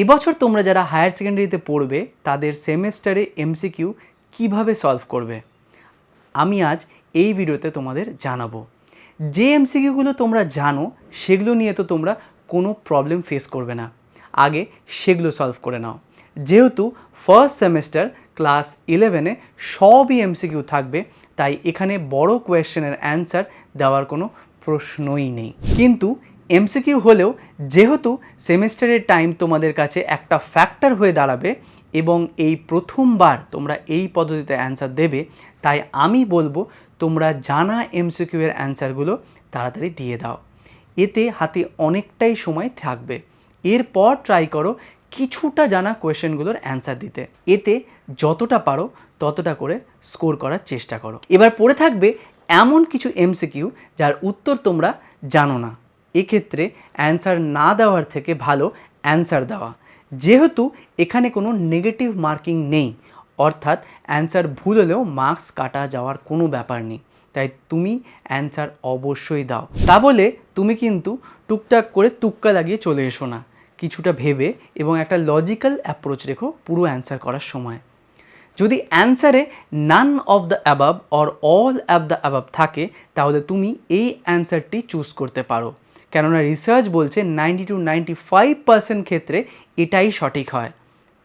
এবছর তোমরা যারা হায়ার সেকেন্ডারিতে পড়বে, তাদের সেমেস্টারে এমসিকিউ কীভাবে সলভ করবে? আমি আজ এই ভিডিওতে তোমাদের জানাব। যে এমসিকিউগুলো তোমরা জানো, সেগুলো নিয়ে তো তোমরা কোনো প্রবলেম ফেস করবে না। আগে সেগুলো সলভ করে নাও। যেহেতু ফার্স্ট সেমেস্টার ক্লাস ইলেভেনে সবই এমসিকিউ থাকবে, তাই এখানে বড় কোয়েশ্চেনের অ্যান্সার দেওয়ার কোনো প্রশ্নই নেই। কিন্তু এমসিকিউ হলেও যেহেতু সেমেস্টারের টাইম তোমাদের কাছে একটা ফ্যাক্টর হয়ে দাঁড়াবে এবং এই প্রথমবার তোমরা এই পদ্ধতিতে অ্যান্সার দেবে, তাই আমি বলব তোমরা জানা এমসিকিউ এর অ্যান্সারগুলো তাড়াতাড়ি দিয়ে দাও। এতে হাতে অনেকটাই সময় থাকবে। এরপর ট্রাই করো কিছুটা জানা কোয়েশ্চেনগুলোর অ্যান্সার দিতে। এতে যতটা পারো ততটা করে স্কোর করার চেষ্টা করো। এবার পড়ে থাকবে এমন কিছু এমসিকিউ যার উত্তর তোমরা জানো না। এক্ষেত্রে অ্যান্সার না দেওয়ার থেকে ভালো অ্যান্সার দেওয়া। যেহেতু এখানে কোনো নেগেটিভ মার্কিং নেই, অর্থাৎ অ্যান্সার ভুল হলেও মার্কস কাটা যাওয়ার কোনো ব্যাপার নেই। তাই তুমি অ্যান্সার অবশ্যই দাও। তা বলে তুমি কিন্তু টুকটাক করে তুক্কা লাগিয়ে চলে এসো না। কিছুটা ভেবে এবং একটা লজিক্যাল অ্যাপ্রোচ রেখো পুরো অ্যান্সার করার সময়। যদি অ্যান্সারে none of the above or all of the above থাকে, তাহলে তুমি এই অ্যান্সারটি চুজ করতে পারো। কেননা রিসার্চ বলছে ninety to ninety five percent ক্ষেত্রে এটাই সঠিক হয়।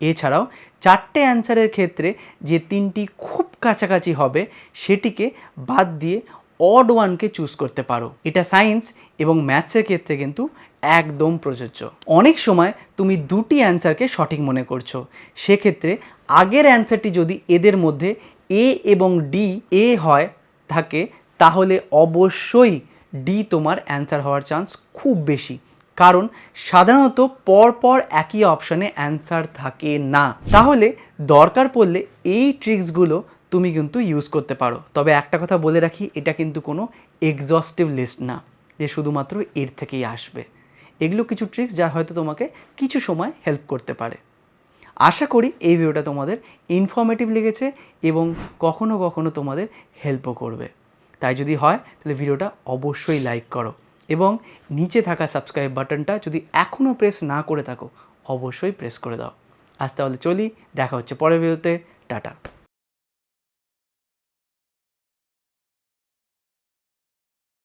এছাড়াও চারটে অ্যান্সারের ক্ষেত্রে যে তিনটি খুব কাছাকাছি হবে, সেটিকে বাদ দিয়ে অড ওয়ানকে চুজ করতে পারো। এটা সায়েন্স এবং ম্যাথসের ক্ষেত্রে কিন্তু একদম প্রযোজ্য। অনেক সময় তুমি দুটি অ্যান্সারকে সঠিক মনে করছ। সেক্ষেত্রে আগের অ্যান্সারটি যদি এদের মধ্যে এ এবং ডি এ হয়, থাকে, তাহলে অবশ্যই ডি তোমার অ্যান্সার হওয়ার চান্স খুব বেশি। কারণ সাধারণত পরপর একই অপশানে অ্যান্সার থাকে না। তাহলে দরকার পড়লে এই ট্রিক্সগুলো তুমি কিন্তু ইউজ করতে পারো। তবে একটা কথা বলে রাখি, এটা কিন্তু কোনো এক্সস্টিভ লিস্ট না। যে শুধুমাত্র এর থেকেই আসবে। এগুলো কিছু ট্রিক্স যা হয়তো তোমাকে কিছু সময় হেল্প করতে পারে। আশা করি এই ভিডিওটা তোমাদের ইনফর্মেটিভ লেগেছে এবং কখনো কখনো তোমাদের হেল্পও করবে। তাই যদি হয়, তাহলে ভিডিওটা অবশ্যই লাইক করো। এবং নিচে থাকা সাবস্ক্রাইব বাটনটা যদি এখনও প্রেস না করে থাকো, অবশ্যই প্রেস করে দাও। আজ তাহলে চলি, দেখা হচ্ছে পরের ভিডিওতে টাটা।